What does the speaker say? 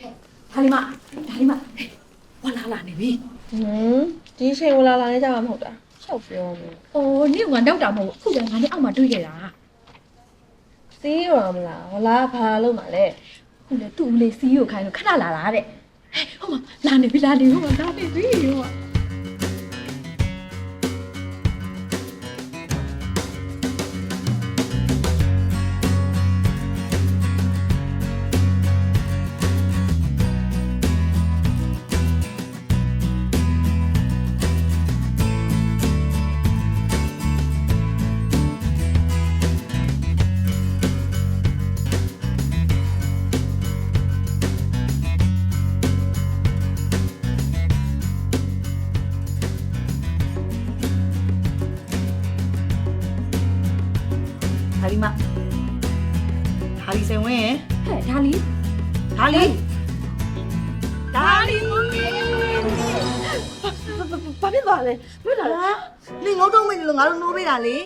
ဒါလေးမဒါလေးမဟဲ့ဝလာလာနေပြီဟမ်ဒီအချိန်ဝလာလာနေကြမှာမဟုတ်တာရှောက်ပြောမယ်။အိုးနေ့ကနောက်တာမဟုတ်ဘူးအခုလည်းငါနဲ့အောက်မှာတွေ့ခဲ့တာစီးရောမလားဝလာဘာလို့မလဲ။အခုလည်းသူ့ဦးလေးစီးကိုခိုင်းလို့ခဏလာတာတဲ့။ဟဲ့ဟိုမှာလာနေပြီလာနေပြီဟိုမှာလာနေပြီဟိုမှာ ဒါလီမဒါလီစင်ဝင်ဟဲ့ဒါလေးဒါလီဒါလီဘာဖြစ်သွားလဲဘယ်လာလဲဟာနင်ငုတ်တော့မင်းလို့ငါတို့နိုးပေးတာလေ